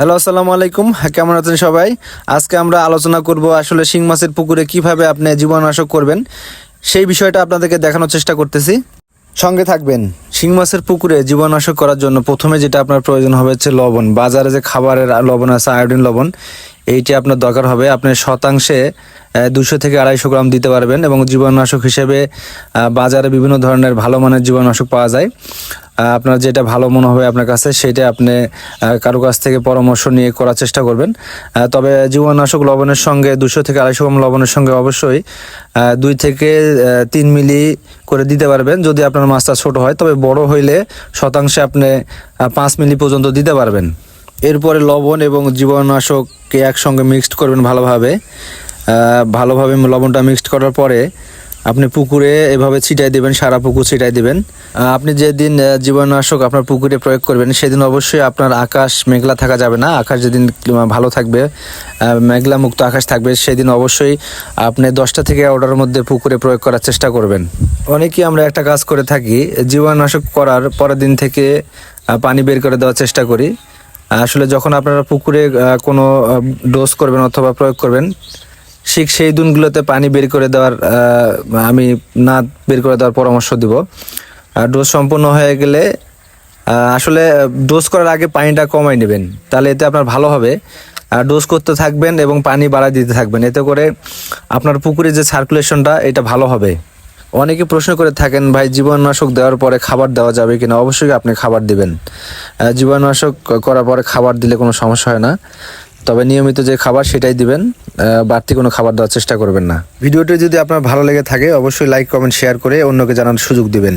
Hello, আসসালামু আলাইকুম। কেমন আছেন সবাই? আজকে আমরা আলোচনা করব আসলে শিং মাছের পুকুরে কীভাবে আপনি জীবাণুনাশক করবেন, সেই বিষয়টা আপনাদেরকে দেখানোর চেষ্টা করতেছি। সঙ্গে থাকবেন, শিং মাছের পুকুরে জীবাণুনাশক করার জন্য প্রথমে যেটা আপনার প্রয়োজন হবে হচ্ছে লবণ। বাজারে যে খাবারের লবণ আছে, আয়োডিন লবণ, এইটি আপনার দরকার হবে। আপনি শতাংশে দুশো থেকে আড়াইশো গ্রাম দিতে পারবেন এবং জীবাণুনাশক হিসেবে বাজারে বিভিন্ন ধরনের ভালো মানের জীবাণুনাশক পাওয়া যায়। আপনার যেটা ভালো মনে হবে আপনার কাছে, সেটা আপনি কারও কাছ থেকে পরামর্শ নিয়ে করার চেষ্টা করবেন। তবে জীবাণুনাশক লবণের সঙ্গে দুশো থেকে আড়াইশো গ্রাম লবণের সঙ্গে অবশ্যই দুই থেকে তিন মিলি করে দিতে পারবেন যদি আপনার মাছটা ছোট হয়। তবে বড় হইলে শতাংশে আপনি পাঁচ মিলি পর্যন্ত দিতে পারবেন। এরপরে লবণ এবং জীবাণুনাশককে একসঙ্গে মিক্সড করবেন ভালোভাবে। ভালোভাবে লবণটা মিক্সড করার পরে আপনি পুকুরে এভাবে ছিটাই দেবেন, সারা পুকুর ছিটাই দিবেন। আপনি যেদিন জীবাণুনাশক আপনার পুকুরে প্রয়োগ করবেন, সেদিন অবশ্যই আপনার আকাশ মেঘলা থাকা যাবে না। আকাশ যেদিন ভালো থাকবে মেঘলা মুক্ত আকাশ থাকবে, সেদিন অবশ্যই আপনি দশটা থেকে এগারোটার মধ্যে পুকুরে প্রয়োগ করার চেষ্টা করবেন। অনেকেই আমরা একটা কাজ করে থাকি, জীবাণুনাশক করার পরের দিন থেকে পানি বের করে দেওয়ার চেষ্টা করি। আসলে যখন আপনারা পুকুরে কোনো ডোজ করবেন অথবা প্রয়োগ করবেন ঠিক সেই দিনগুলোতে পানি বের করে দেওয়ার আমি না বের করে দেওয়ার পরামর্শ দিব। আর ডোজ সম্পূর্ণ হয়ে গেলে আসলে ডোজ করার আগে পানিটা কমাই নেবেন। তাহলে এতে আপনার ভালো হবে। আর ডোজ করতে থাকবেন এবং পানি বাড়ায় দিতে থাকবেন। এতে করে আপনার পুকুরে যে সার্কুলেশনটা, এটা ভালো হবে। অনেকে প্রশ্ন করে থাকেন, ভাই, জীবাণুনাশক দেওয়ার পরে খাবার দেওয়া যাবে কিনা? অবশ্যই আপনি খাবার দিবেন। জীবাণুনাশক করার পরে খাবার দিলে কোনো সমস্যা হয় না। তবে নিয়মিত যে খাবার সেটাই দিবেন বাড়তি কোনো খাবার দেওয়ার চেষ্টা করবেন না। ভিডিওটি যদি আপনার ভালো লেগে থাকে, অবশ্যই লাইক কমেন্ট শেয়ার করে অন্যকে জানার সুযোগ দিবেন।